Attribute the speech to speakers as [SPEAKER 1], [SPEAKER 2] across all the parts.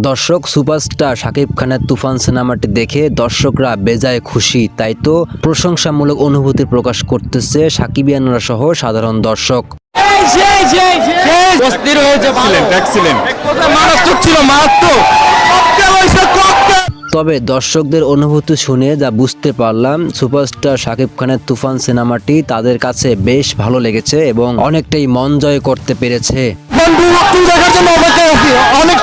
[SPEAKER 1] দর্শক সুপারস্টার শাকিব খানের তুফান সিনেমাটি দেখে দর্শকরা বেজায় খুশি তাই তো প্রশংসামূলক অনুভূতি প্রকাশ করতেছে সাকিবিয়ানরা সহ সাধারণ দর্শক।
[SPEAKER 2] অস্থির হয়েছে মারাত্মক ছিল মারাত্মক
[SPEAKER 1] তবে দর্শকদের অনুভূতি শুনে যা বুঝতে পারলাম সুপারস্টার শাকিব খানের তুফান সিনেমাটি তাদের কাছে বেশ ভালো লেগেছে এবং অনেকটাই মন জয় করতে পেরেছে।
[SPEAKER 2] বন্ধু তুই দেখার জন্য অপেক্ষায় আছি অনেক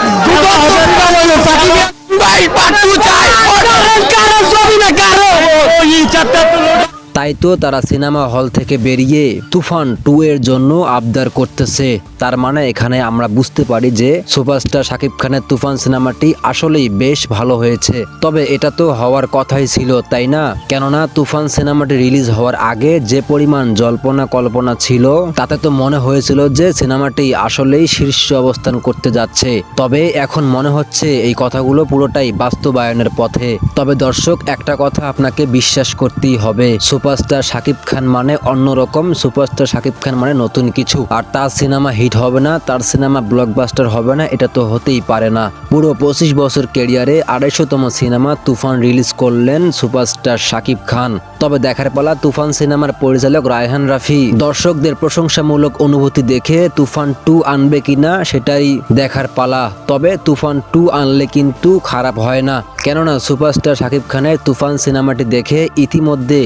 [SPEAKER 1] তাই তো তারা সিনেমা হল থেকে বেরিয়ে তুফান টু এর জন্য আবদার করতেছে। তার মানে এখানে আমরা বুঝতে পারি যে সুপারস্টার শাকিব খানের তুফান সিনেমাটি আসলেই বেশ ভালো হয়েছে। তবে এটা তো হওয়ার কথাই ছিল, তাই না? কেননা তুফান সিনেমাটি রিলিজ হওয়ার আগে যে পরিমাণ জল্পনা কল্পনা ছিল, তাতে তো মনে হয়েছিল যে সিনেমাটি আসলেই শীর্ষ অবস্থান করতে যাচ্ছে। তবে এখন মনে হচ্ছে এই কথাগুলো পুরোটাই বাস্তবায়নের পথে। তবে দর্শক, একটা কথা আপনাকে বিশ্বাস করতেই হবে সুপারস্টার শাকিব খান মানে অন্যরকম। সুপারস্টার শাকিব খান মানে নতুন কিছু। আর তার সিনেমা হিট হবে না, তার সিনেমা ব্লকবাস্টার হবে না, এটা তো হতেই পারে না। পুরো পঁচিশ বছর কেরিয়ারে আড়াইশোতম সিনেমা তুফান রিলিজ করলেন সুপারস্টার শাকিব খান। তবে দেখার পালা তুফান সিনেমার পরিচালক রায়হান রাফি। দর্শকদের প্রশংসামূলক অনুভূতি দেখে তুফান টু আনবে কিনা সেটাই দেখার পালা। তবে তুফান টু আনলে কিন্তু খারাপ হয় না। কেননা সুপারস্টার শাকিব খানের তুফান সিনেমাটি দেখে ইতিমধ্যে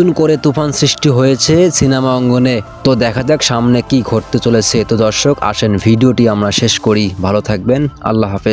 [SPEAKER 1] নতুন করে তুফান সৃষ্টি হয়েছে সিনেমা অঙ্গনে। তো দেখা যাক সামনে কি ঘটতে চলেছে। তো দর্শক, আসেন ভিডিওটি আমরা শেষ করি। ভালো থাকবেন। আল্লাহ হাফেজ।